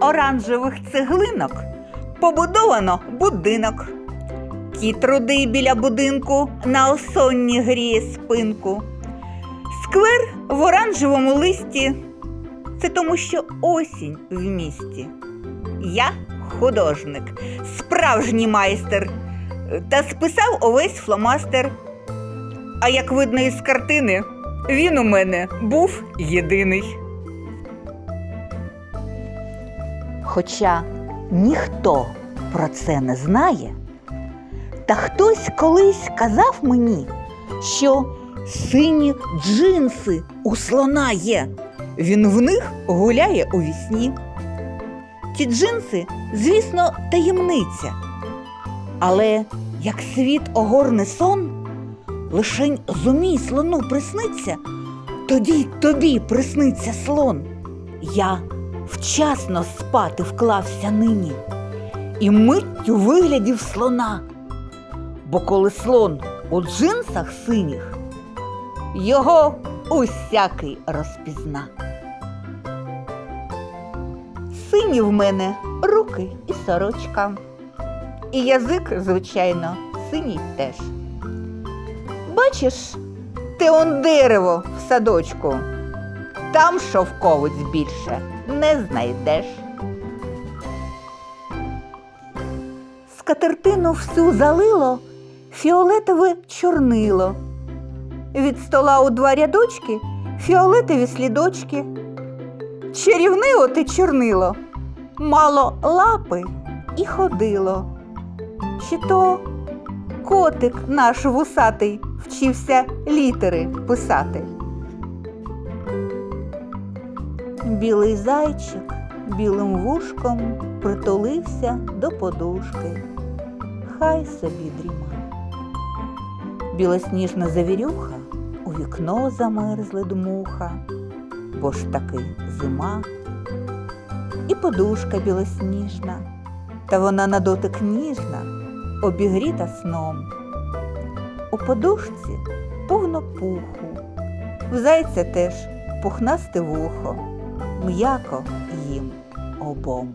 оранжевих цеглинок побудовано будинок. Кіт рудий біля будинку на осонні гріє спинку. Сквер в оранжевому листі. Це тому, що осінь в місті. Я художник, справжній майстер, та списав увесь фломастер. А як видно із картини, він у мене був єдиний. Хоча ніхто про це не знає, та хтось колись казав мені, що сині джинси у слона є. Він в них гуляє у вісні. Ті джинси, звісно, таємниця. Але як світ огорне сон, лишень зумій слону присниться, тоді тобі присниться слон. Я вчасно спати вклався нині і миттю виглядів слона. Бо коли слон у джинсах синіх, його усякий розпізна. Сині в мене руки і сорочка. І язик, звичайно, синій теж. Бачиш, те он дерево в садочку. Там шовковиць більше не знайдеш. Скатертину всю залило фіолетове чорнило. Від стола у два рядочки фіолетові слідочки. Чарівне оте чорнило, мало лапи і ходило. Чи то котик наш вусатий вчився літери писати. Білий зайчик білим вушком притулився до подушки. Хай собі дріма. Білосніжна завірюха у вікно замерзли дмуха, бо ж таки зима. І подушка білосніжна, та вона на дотик ніжна, обігріта сном. У подушці повно пуху, в зайця теж пухнасте вухо, м'яко їм обом.